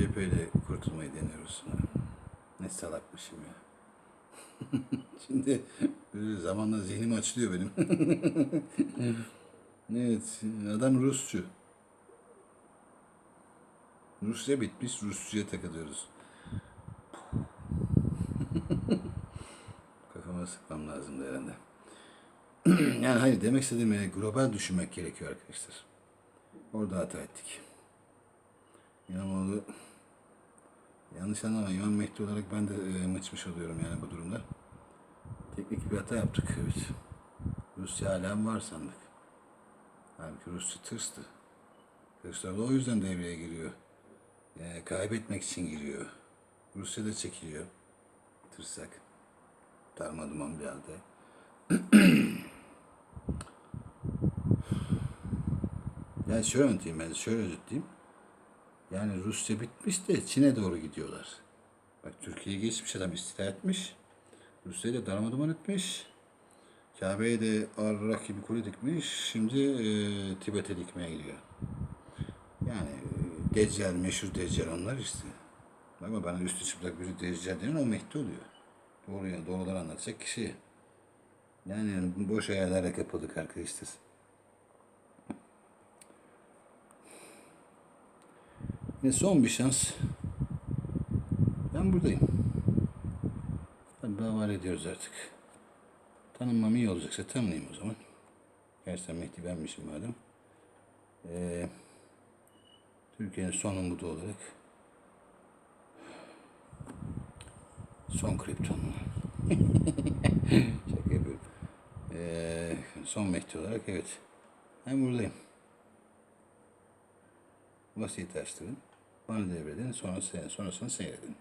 cepheyle kurtulmayı deniyoruz. Ne salakmışım ya. Şimdi zamanla zihnim açılıyor benim. evet, adam Rusçu. Rusya bitmiş, Rusçuya takılıyoruz. Kafama sıkmam lazımdı herhalde. yani hayır demek istediğim yani global düşünmek gerekiyor arkadaşlar. Orada hata ettik. İmamoğlu yanlış anlama İmam Mehdi olarak ben de e, mıçmış oluyorum yani bu durumda. Teknik bir hata yaptık evet. Rusya hala var sandık. Halbuki Rusya tırstı. Kılıçdaroğlu o yüzden devreye giriyor. Yani kaybetmek için giriyor. Rusya da çekiliyor. Tırsak. Darmaduman bir halde. Yani şöyle anlatayım ben, şöyle özetleyeyim. Yani Rusya bitmiş de Çin'e doğru gidiyorlar. Bak Türkiye'ye geçmiş adam istila etmiş. Rusya'yı da darmaduman etmiş. Kabe'ye de Arrak gibi kule dikmiş. Şimdi e, Tibet'e dikmeye gidiyor. Yani e, Deccal, meşhur Deccal onlar işte. Ama bana üstü çıplak biri Deccal denen o Mehdi oluyor. Doğru, doğruları anlatacak kişi. Yani boş hayallerle kapıldık arkadaşlar. Ve son bir şans. Ben buradayım. Tabii havale ediyoruz artık. Tanınmam iyi olacaksa tanınayım o zaman. Gerçekten Mehdi benmişim madem. Ee, Türkiye'nin son umudu olarak son kriptonlu. Şaka yapıyorum. Ee, son Mehdi olarak evet. Ben buradayım. Vasiyeti açtırın. Bana devredin. Sonrası, sonrasını seyredin.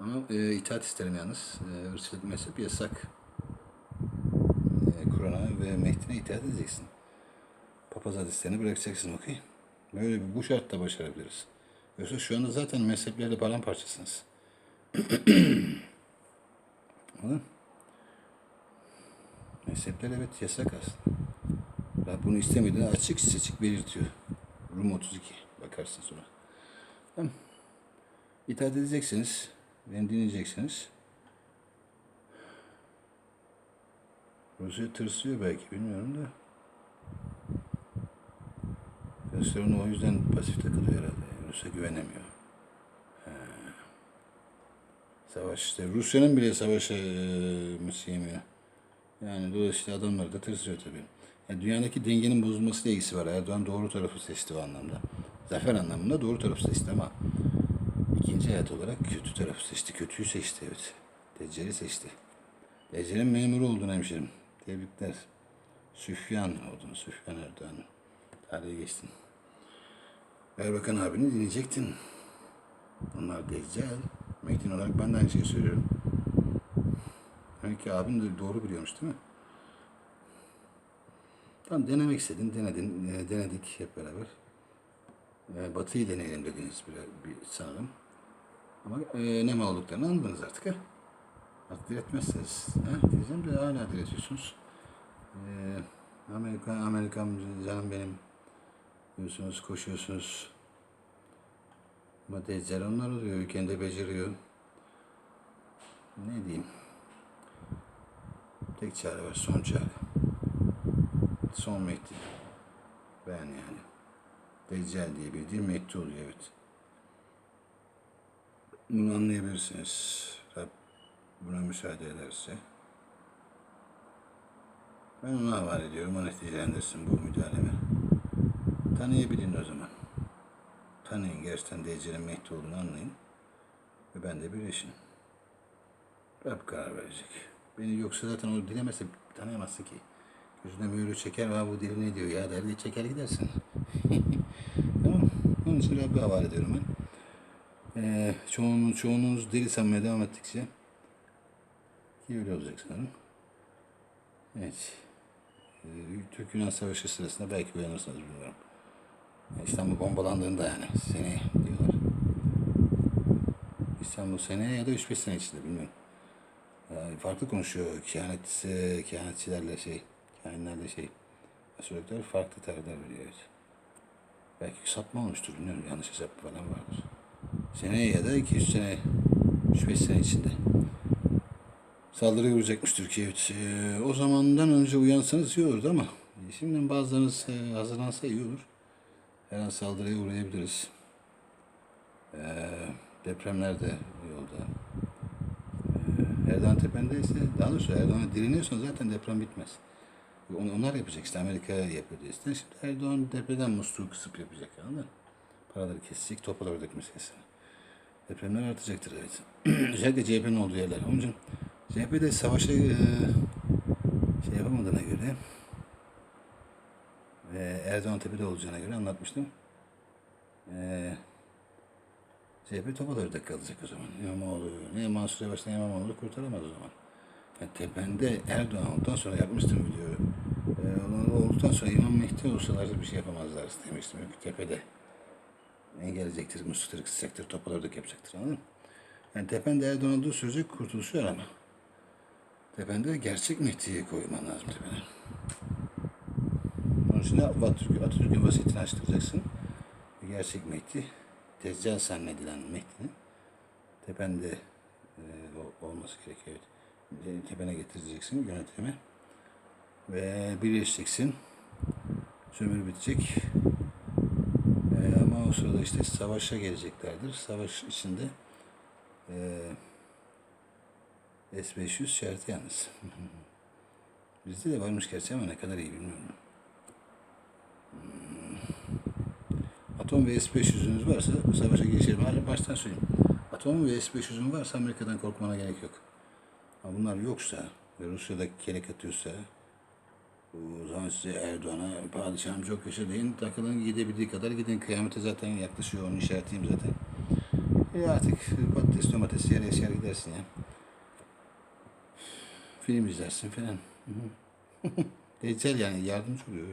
Ama e, itaat isterim yalnız. E, Hristiyanlık mezhep yasak. E, Kur'an'a ve Mehdi'ne itaat edeceksin. Papaz hadislerini bırakacaksın okey. Böyle bir, bu şartta başarabiliriz. Yoksa şu anda zaten mezheplerle paramparçasınız. Anladın? Mezhepler evet yasak aslında. Rab bunu istemediğini açık seçik belirtiyor. Rum 32. Bakarsın sonra. Tamam. İtaat edeceksiniz. Beni dinleyeceksiniz. Rusya tırsıyor belki bilmiyorum da. Kılıçdaroğlu o yüzden pasif takılıyor herhalde. Rusya güvenemiyor. Savaş işte. Rusya'nın bile savaşa e, sevmiyor. Yani dolayısıyla adamlar da tırsıyor tabii. Yani dünyadaki dengenin bozulmasıyla ilgisi var. Erdoğan doğru tarafı seçti o anlamda. Zafer anlamında doğru tarafı seçti ama ikinci hayat olarak kötü tarafı seçti. Kötüyü seçti evet. Deccal'i seçti. Deccal'in memuru oldun hemşerim. Tebrikler. Süfyan oldun. Süfyan Erdoğan. Tarihe geçtin. Erbakan abini dinleyecektin. Onlar Deccal. Metin olarak ben de aynı şeyi söylüyorum. Demek ki abin de doğru biliyormuş değil mi? Tamam denemek istedin, denedin, e, denedik hep beraber. E, batıyı deneyelim dediniz bir, bir sanırım. Ama e, ne mal olduklarını anladınız artık ha. Artık diretmezseniz. Ha, diyeceğim de hala diretiyorsunuz. E, Amerika, Amerikan canım benim diyorsunuz, koşuyorsunuz. Ama Deccal onlar oluyor, ülkende beceriyor. Ne diyeyim? Tek çare var, son çare. Son Mehdi. Ben yani. Deccal diye bildiğim Mehdi oluyor evet. Bunu anlayabilirsiniz. Rab buna müsaade ederse. Ben ona havale ediyorum. O neticelendirsin bu müdahalemi. Tanıyabilin o zaman. Tanıyın. Gerçekten Deccal'in Mehdi olduğunu anlayın. Ve ben de birleşin. Rab karar verecek. Beni yoksa zaten o dilemese tanıyamazsın ki. Gözüne mühürü çeker ve bu deli ne diyor ya der çeker gidersin. tamam. Onun için Rabbe havale ediyorum ben. Ee, çoğunuz, çoğunuz deli sanmaya devam ettikçe ki öyle olacak sanırım. Evet. Ee, Türk-Yunan Savaşı sırasında belki uyanırsınız bilmiyorum. İstanbul bombalandığında yani sene diyorlar. İstanbul seneye ya da 3-5 sene içinde bilmiyorum. Ee, farklı konuşuyor kehanet, kehanetçilerle şey, kainlerle şey. Astrologlar farklı tarihler veriyor. Evet. Belki sapma olmuştur bilmiyorum. Yanlış hesap falan vardır. Seneye ya da 200 sene, 3-5 sene içinde. Saldırıya uğrayacakmış Türkiye. Evet. Ee, o zamandan önce uyansanız iyi olurdu ama şimdiden bazılarınız e, hazırlansa iyi olur. Her an saldırıya uğrayabiliriz. Ee, depremler de yolda. Ee, Erdoğan tepende ise, daha doğrusu Erdoğan'a direniyorsan zaten deprem bitmez. On- Onlar yapacak işte Amerika yapıyor diye. Şimdi Erdoğan depreden musluğu kısıp yapacak anladın? Paraları kesecek, topraları dökmesi kesin. Depremler artacaktır evet. Özellikle CHP'nin olduğu yerler. Onun için CHP'de savaşa e, şey yapamadığına göre ve Erdoğan tepede olacağına göre anlatmıştım. E, CHP topalarda kalacak o zaman. İmamoğlu, ne Mansur Yavaş'tan İmamoğlu kurtaramaz o zaman. Yani tepende Erdoğan olduktan sonra yapmıştım videoyu. Onu olduktan sonra İmam Mehdi olsalardı bir şey yapamazlar demiştim. Çünkü tepede engelleyecektir, muslukları kısacaktır, topaları dök yapacaktır anladın mı? Yani tepende Erdoğan olduğu sürece kurtuluşu var ama. Tepende gerçek Mehdi'yi koyman lazım tepene. Onun için de Atatürk, Atatürk'ün vasiyetini açtıracaksın. Gerçek Mehdi, tezcan zannedilen Mehdi'nin tepende e, ol- olması gerekiyor. Evet. Tepene getireceksin yönetimi. Ve birleşeceksin. Sömürü bitecek. E, ama o sırada işte savaşa geleceklerdir. Savaş içinde e, S-500 şartı yalnız. Bizde de varmış gerçi ama ne kadar iyi bilmiyorum. Hmm. Atom ve S-500'ünüz varsa savaşa girişelim. Hala baştan söyleyeyim. Atom ve S-500'ün varsa Amerika'dan korkmana gerek yok. Ama bunlar yoksa ve Rusya'da kelek atıyorsa o zaman size Erdoğan'a padişahım çok yaşa deyin. Takılın gidebildiği kadar gidin. Kıyamete zaten yaklaşıyor. Onu işaretleyeyim zaten. E artık patates domates yer eşer gidersin ya. Film izlersin falan. Deccal yani yardımcı oluyor.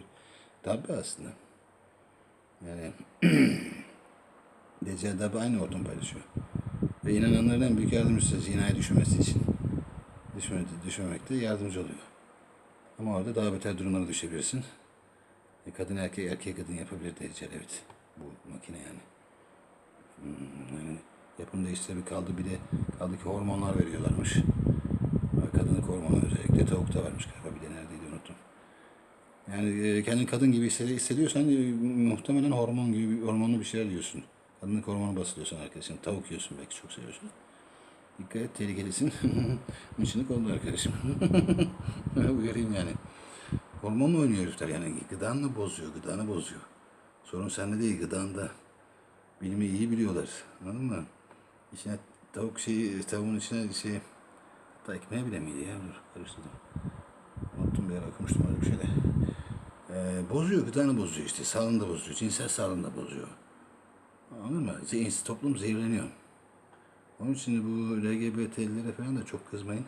Tabi aslında. Yani Deccal tabi aynı ortam paylaşıyor. Ve inananların en büyük yardımcısı zinaya düşmemesi için. Düşme, düşmemekte yardımcı oluyor. Ama orada daha beter durumlara düşebilirsin. E, kadın erkek, erkek kadın yapabilir Deccal evet. Bu makine yani. Hmm, yani yapımda işte bir kaldı bir de kaldı ki hormonlar veriyorlarmış. Kadının hormonu özellikle tavukta varmış galiba bir de neredeydi unuttum. Yani e, kendini kadın gibi hissedi- hissediyorsan e, muhtemelen hormon gibi hormonlu bir şeyler yiyorsun. Kadının hormonu basılıyorsan arkadaşın. Tavuk yiyorsun belki çok seviyorsun. Dikkat et tehlikelisin. Mıçınık oldu arkadaşım. Uyarayım yani. Hormonla oynuyor herifler yani. Gıdanla bozuyor, gıdanı bozuyor. Sorun sende değil, gıdanda. Bilimi iyi biliyorlar. Anladın mı? İçine tavuk şeyi, tavuğun içine şey, hatta ekmeğe bile miydi ya? Dur, karıştırdım. Unuttum bir ara okumuştum öyle bir şeyde. Ee, bozuyor, gıdanı bozuyor işte. Sağlığını da bozuyor, cinsel sağlığını da bozuyor. Anladın mı? Toplum zehirleniyor. Onun için bu LGBT'lilere falan da çok kızmayın.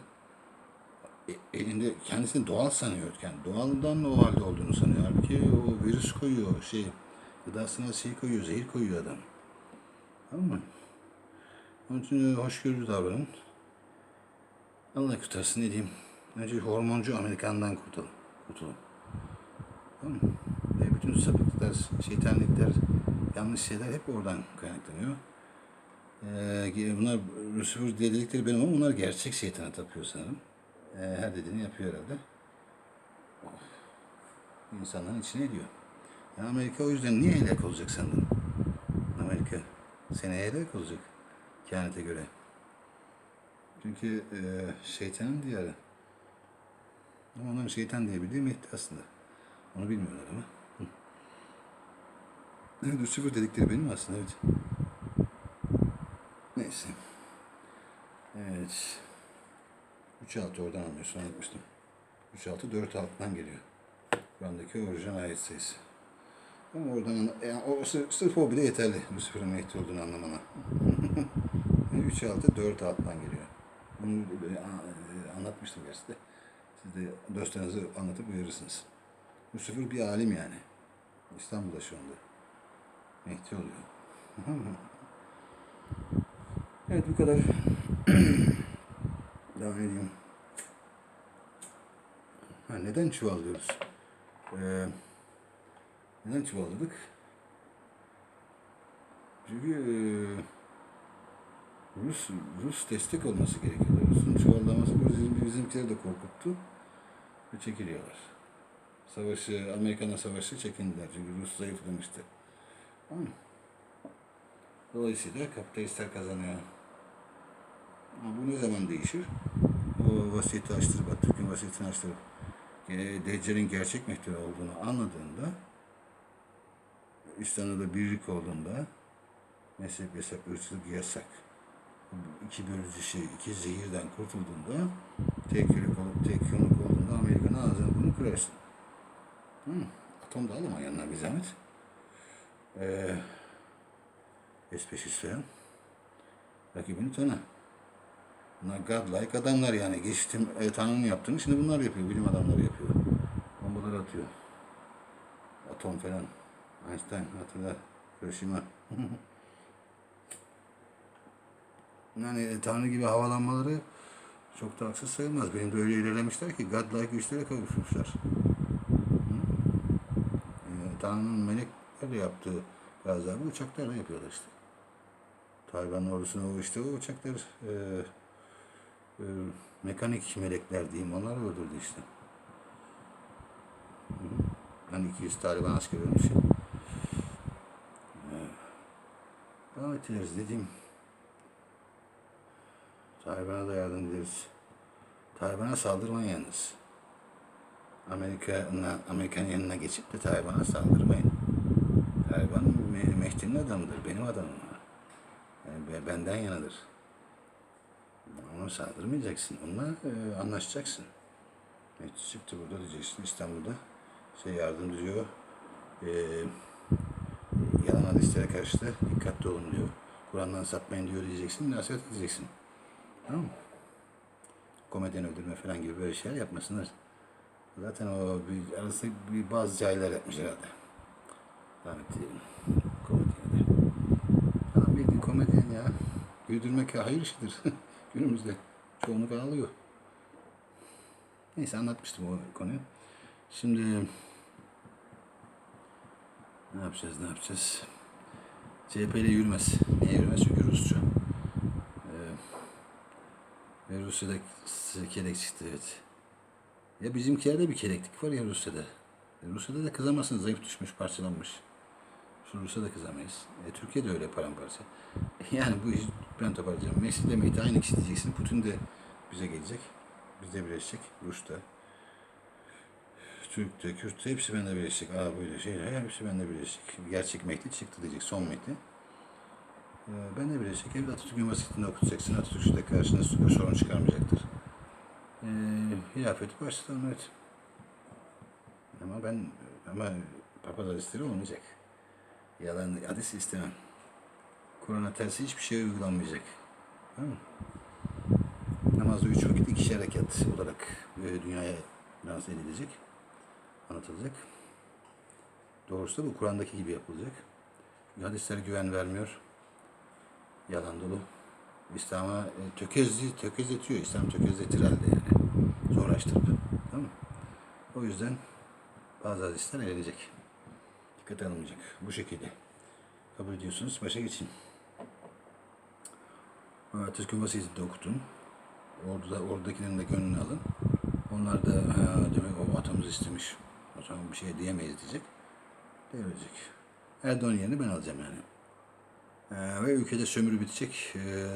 E- elinde kendisini doğal sanıyor. Yani doğaldan o halde olduğunu sanıyor. Halbuki o virüs koyuyor, şey, gıdasına şey koyuyor, zehir koyuyor adam. Mı? Onun için hoşgörülü davranın. Allah kurtarsın ne diyeyim. Önce hormoncu Amerikan'dan kurtulun. Kurtulun. Tamam mı? Ve bütün sapıklıklar, şeytanlıklar, yanlış şeyler hep oradan kaynaklanıyor. Ee, bunlar Lucifer diye dedikleri benim ama bunlar gerçek şeytana tapıyor sanırım. Ee, her dediğini yapıyor herhalde. İnsanların içine ediyor. Yani Amerika o yüzden niye helak olacak sandın? Amerika seneye helak olacak kehanete göre. Çünkü e, şeytanın diyarı. Ama onların şeytan diye bildiği Mehdi aslında. Onu bilmiyorlar ama. Lucifer dedikleri benim aslında evet. Neyse. Evet. 3-6 oradan anlıyorsun anlatmıştım. 3-6 4 altından geliyor. Kur'an'daki orijinal ayet sayısı. Ama oradan yani o, sırf, o bile yeterli Lucifer'ın Mehdi olduğunu anlamana. 3-6 4 alttan geliyor. Bunu a- anlatmıştım gerçi de. Siz de dostlarınızı anlatıp uyarırsınız. Lucifer bir alim yani. İstanbul'da şu anda. Mehdi oluyor. evet bu kadar. Devam edeyim. Ha, neden çuvallıyoruz? Ee, neden çuvalladık? Çünkü e, Rus Rus destek olması gerekiyor. Rus'un çuvallaması bizim, bizimkileri de korkuttu ve çekiliyorlar. Savaşı, Amerikan'la savaşı çekindiler çünkü Rus zayıflamıştı. Dolayısıyla kapitalistler kazanıyor. Ama ne zaman değişir? O vasiyeti açtırıp, Atatürk'ün vasiyetini açtırıp e, Deccal'in gerçek Mehdi olduğunu anladığında İstanbul'da birlik olduğunda mezhep yasak, ırkçılık yasak. İki bölücü şey, iki zehirden kurtulduğunda tek yürek olup tek yumruk olduğunda Amerika'nın ağzını bunu kırarsın. Hı. Atom da alma yanına bir zahmet. Ee, S500 falan. Rakibini tanı. Bunlar godlike adamlar yani. Geçtim e, Tanrı'nın yaptığını şimdi bunlar yapıyor. Bilim adamları yapıyor. Bombalar atıyor. Atom falan. Einstein hatırla. Hiroşima. yani e, Tanrı gibi havalanmaları çok da haksız sayılmaz. Benim de öyle ilerlemişler ki godlike güçlere kavuşmuşlar. E, Tanrı'nın meleklerle yaptığı gazabı uçaklarla yapıyorlar işte. Taliban ordusuna o işte o uçaklar e, e, mekanik melekler diyeyim onlar öldürdü işte. Yani 200 Taliban asker ölmüş. Evet. Devam ederiz dediğim. Taliban'a da yardım ederiz. Taliban'a saldırmayın yalnız. Amerika'na, Amerika'nın yanına geçip de Taliban'a saldırmayın. Taliban Me- Mehdi'nin adamıdır, benim adamım. Yani be- benden yanadır. Ona saldırmayacaksın. Onunla e, anlaşacaksın. Mehdi çıktı burada diyeceksin İstanbul'da. Şey yardım diyor. E, yalan hadislere karşı da dikkatli olun diyor. Kur'an'dan sapmayın diyor diyeceksin. Nasihat edeceksin. Tamam mı? Komedyen öldürme falan gibi böyle şeyler yapmasınlar. Zaten o bir, arasında bir bazı cahiller yapmış herhalde. Rahmet diyelim. Komedyen de. Adam bildiğin komedyen ya. Güldürmek hayır işidir. Günümüzde çoğunluk ağlıyor. Neyse anlatmıştım o konuyu. Şimdi ne yapacağız ne yapacağız? CHP ile yürümez. Niye yürümez? Çünkü Rusça. Ee, ve Rusya'da kelek çıktı evet. Ya bizimkilerde bir keleklik var ya Rusya'da. Rusya'da da kızamazsın zayıf düşmüş parçalanmış. Şu Rusya'da kızamayız. E, Türkiye'de öyle paramparça. Yani bu iş ben toparlayacağım. Mesih ile Mehdi aynı kişi diyeceksin. Putin de bize gelecek. Bizde birleşecek. Rus'ta. Türk'te, Kürt'te hepsi bende birleşecek. Aa böyle şeyler hepsi bende birleşecek. Gerçek Mehdi çıktı diyecek. Son Mehdi. Ee, ben de birleşecek. Evde Atatürk'ün vasiyetini okutacaksın. Atatürk de karşına sorun çıkarmayacaktır. Ee, hilafeti başlatalım evet. Ama ben ama papaz hadisleri olmayacak. Yalan hadis istemem. Kur'an'a tersi hiçbir şey uygulanmayacak. Tamam mı? Namazda üç vakit ikişer rekat olarak e, dünyaya lanse edilecek, anlatılacak. Doğrusu da bu Kur'an'daki gibi yapılacak. Hadisler güven vermiyor. Yalan dolu. İslam'a e, tökezli, tökezletiyor. İslam tökezletir halde yani. Zorlaştırıp. Tamam mı? O yüzden bazı hadisler elenecek. Dikkate alınmayacak. Bu şekilde. Kabul ediyorsunuz. Başa geçin. Atatürk'ün vasiyetini de okutun. Orada, oradakilerin de gönlünü alın. Onlar da ha, demek o atamız istemiş. O zaman bir şey diyemeyiz diyecek. Devredecek. Erdoğan yerini ben alacağım yani. Ee, ve ülkede sömürü bitecek. Ee,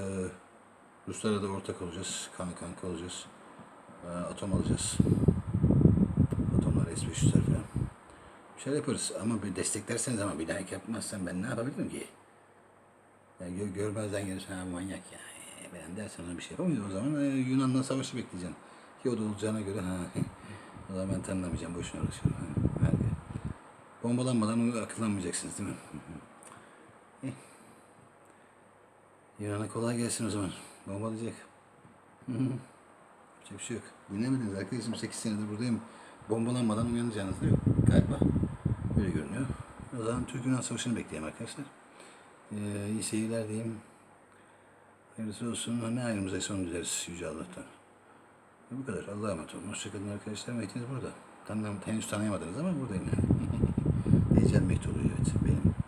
Ruslara da ortak olacağız. Kanka kanka olacağız. Ee, atom alacağız. Atomlar S-500'ler falan. Şeyler yaparız ama bir desteklerseniz ama bir like yapmazsan ben ne yapabilirim ki? Yani gör, görmezden gelirsen ha manyak ya. Ben dersen ona bir şey yapamayız. O zaman e, Yunan'la savaşı bekleyeceksin. Ki o da olacağına göre ha. o zaman ben tanınamayacağım. Boşuna uğraşıyorum. Ha, hadi. Bombalanmadan akıllanmayacaksınız değil mi? Eh. Yunan'a kolay gelsin o zaman. Bombalayacak. Yapacak bir şey yok. Dinlemediniz arkadaşım 8 senedir buradayım. Bombalanmadan uyanacağınız da yok galiba. Öyle görünüyor. O zaman Türk-Yunan Savaşı'nı bekleyelim arkadaşlar. Ee, iyi seyirler diyeyim. Hayırlısı olsun. Ne ayrımıza son dileriz Yüce Allah'tan. Bu kadar. Allah'a emanet olun. Hoşçakalın arkadaşlar. Mehtiniz burada. Tanım, henüz tanıyamadınız ama buradayım yani. Mehdi oluyor evet. Benim.